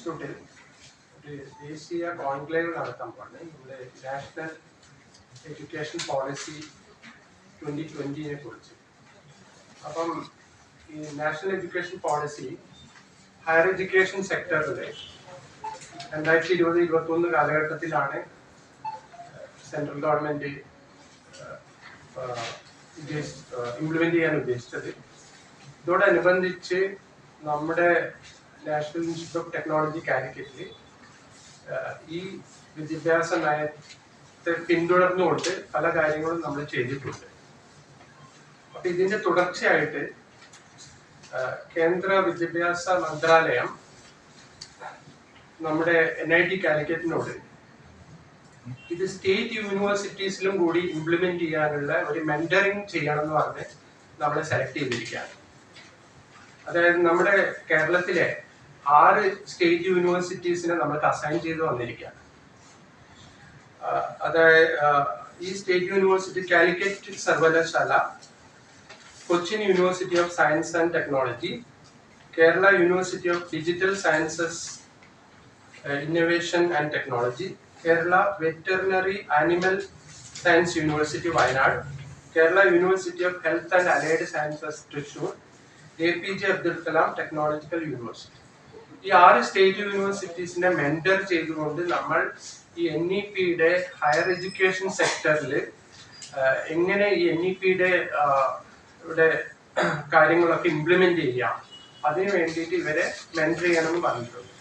ഇൻസ്റ്റിറ്റ്യൂട്ടിൽ ഒരു ദേശീയ കോൺക്ലേവ് നടത്താൻ പോവാണ്. നമ്മുടെ നാഷണൽ എഡ്യൂക്കേഷൻ പോളിസി ട്വന്റി ട്വന്റിനെ കുറിച്ച്. അപ്പം ഈ national education policy higher education സെക്ടറിലെ രണ്ടായിരത്തി ഇരുപത് ഇരുപത്തൊന്ന് കാലഘട്ടത്തിലാണ് സെൻട്രൽ ഗവൺമെന്റ് ഇംപ്ലിമെന്റ് ചെയ്യാൻ ഉദ്ദേശിച്ചത്. ഇതോടനുബന്ധിച്ച് നമ്മുടെ നാഷണൽ ഇൻസ്റ്റിറ്റ്യൂട്ട് ഓഫ് ടെക്നോളജി കാലിക്കറ്റിൽ ഈ വിദ്യാഭ്യാസ നയത്തെ പിന്തുടർന്നുകൊണ്ട് പല കാര്യങ്ങളും നമ്മൾ ചെയ്തിട്ടുണ്ട്. അപ്പൊ ഇതിന്റെ തുടർച്ചയായിട്ട് കേന്ദ്ര വിദ്യാഭ്യാസ മന്ത്രാലയം നമ്മുടെ എൻ ഐ ടി കാലിക്കറ്റിനോട് ഇത് സ്റ്റേറ്റ് യൂണിവേഴ്സിറ്റീസിലും കൂടി ഇംപ്ലിമെന്റ് ചെയ്യാനുള്ള ഒരു മെന്ററിങ് ചെയ്യണം എന്ന് പറഞ്ഞ് നമ്മളെ സെലക്ട് ചെയ്തിരിക്കുകയാണ്. അതായത് നമ്മുടെ കേരളത്തിലെ ആറ് സ്റ്റേറ്റ് യൂണിവേഴ്സിറ്റീസിനെ നമുക്ക് അസൈൻ ചെയ്ത് വന്നിരിക്കുകയാണ്. അതായത് ഈ സ്റ്റേറ്റ് യൂണിവേഴ്സിറ്റി കാലിക്കറ്റ് സർവകലാശാല Cochin university of science and technology Kerala university of digital sciences innovation and technology Kerala veterinary animal science university Wayanad Kerala university of health and allied sciences Thrissur A P J Abdul Kalam technological university. ഈ ആറ് state യൂണിവേഴ്സിറ്റീസിനെ mentor ചെയ്തുകൊണ്ട് നമ്മൾ ഈ N E പിയുടെ higher education സെക്ടറിൽ എങ്ങനെ ഈ എൻ ഇ പിയുടെ ഇവിടെ കാര്യങ്ങളൊക്കെ ഇംപ്ലിമെന്റ് ചെയ്യാം. അതിനു വേണ്ടിയിട്ട് ഇവരെ മെന്റർ ചെയ്യണമെന്ന് പറഞ്ഞിട്ടുണ്ട്.